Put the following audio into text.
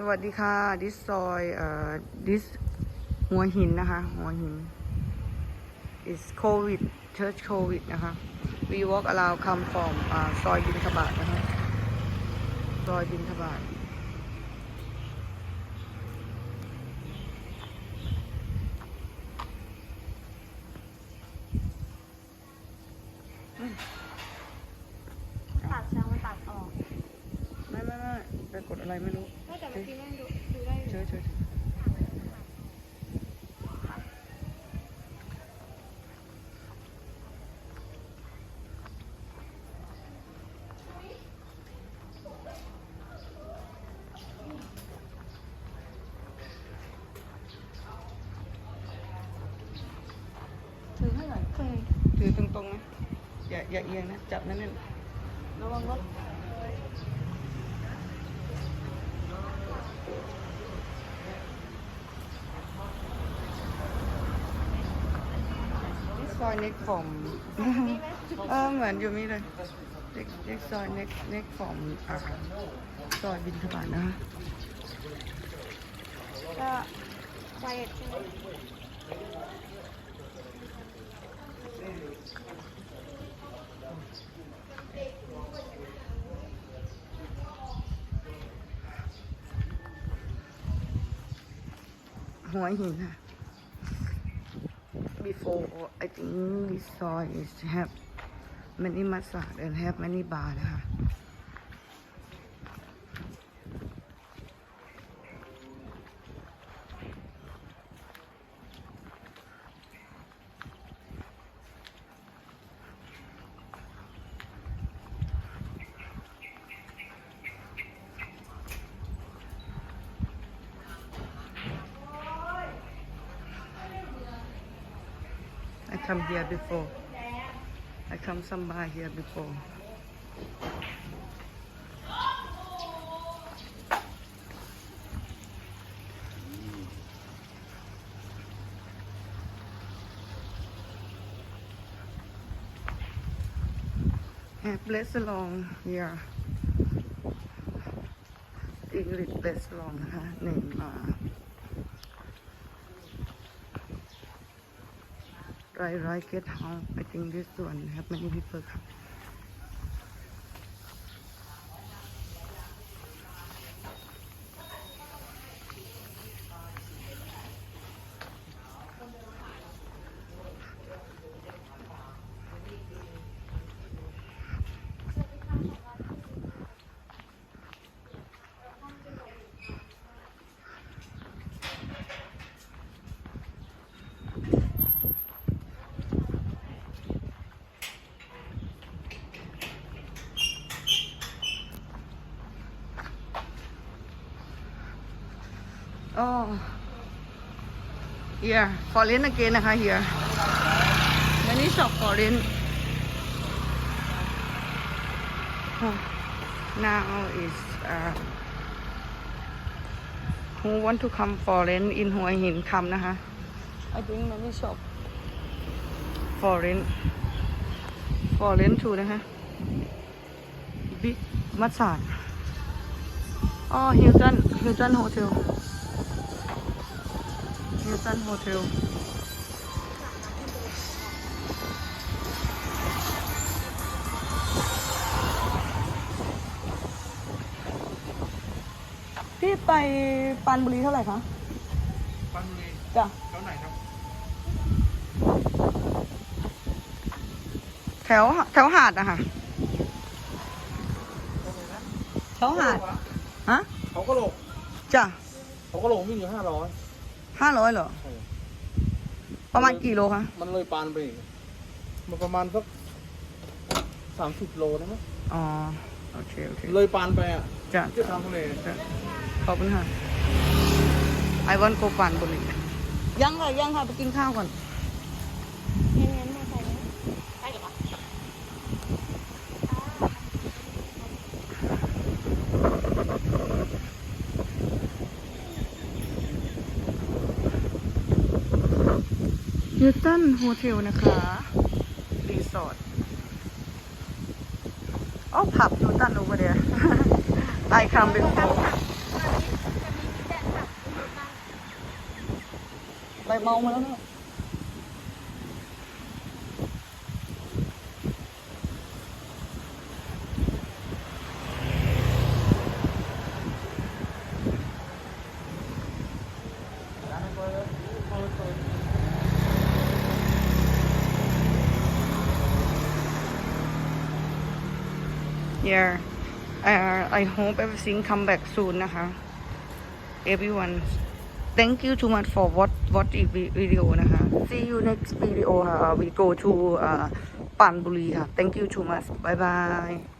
สวัสดีค่ะ ดิสซอยเอ่อดิสหัวหินนะคะ หัวหิน is covid church covid นะคะ we walk around come from อ่าซอยบินทบาทนะคะ ซอยบินทบาทตัดช้างมันตัดออก ไม่ไม่ไม่ไปกดอะไรไม่รู้ ถือถือถือถือตรงๆนะ อย่าอย่าเอียงนะ จับนั่นนี่ระวังรถ ซอยเน็กฟอมเออเหมือนอยู่นี่เลยเน็กเน็กซอยเน็กเน็กฟอมอะซอยบินทบาทนะคะก็ไวเอ็ดใช่ไหมหัวหินค่ะ before I think this soy is have many massage and have many bar นะคะ come here before. I come some bar here before. Have restaurant here. English restaurant นะคะ name มา Right, right, get home. I think this one have many people come. Oh, yeah, foreign again นะคะ here. Many shop foreign. Oh, now is uh, who want to come foreign in หัวหินคำนะคะ I think many shop foreign foreign too นะคะ big massage อ๋อ Hilton Hilton Hotel Hilton Hotel พี่ไปปรานบุรีเท่าไหร่คะปันบุรีจ้ะแถวไหนครับ แถวแถวหาดอะค่ะแถวหาดฮะเขาก็โหลกจ้ะเขาก็โหลกวิ่งอยู่ห้าร้อย ห้าร้อยเหรอ ประมาณกี่โลคะ มันเลยปานไปอีกมันประมาณสักสามสิบโลได้ไหมอ๋อ โอเค โอเคเลยปานไปอะจ้ะที่ทางทะเลจ้ะขอบคุณค่ะไอวอนโกปานบุรียังค่ะ ยังค่ะ ไปกินข้าวก่อนงั้น นิวตันโฮเทลนะคะ รีสอร์ทอ้อผับนิวตันโอเปอเดียวไอคำเป็นโฟไปมอมาแล้วนะ Yeah, uh, I hope everything come back soon นะคะ everyone thank you too much for what watch video นะคะ see you next video ค่ะ we go to uh, ปานบุรีค่ะ thank you too much bye bye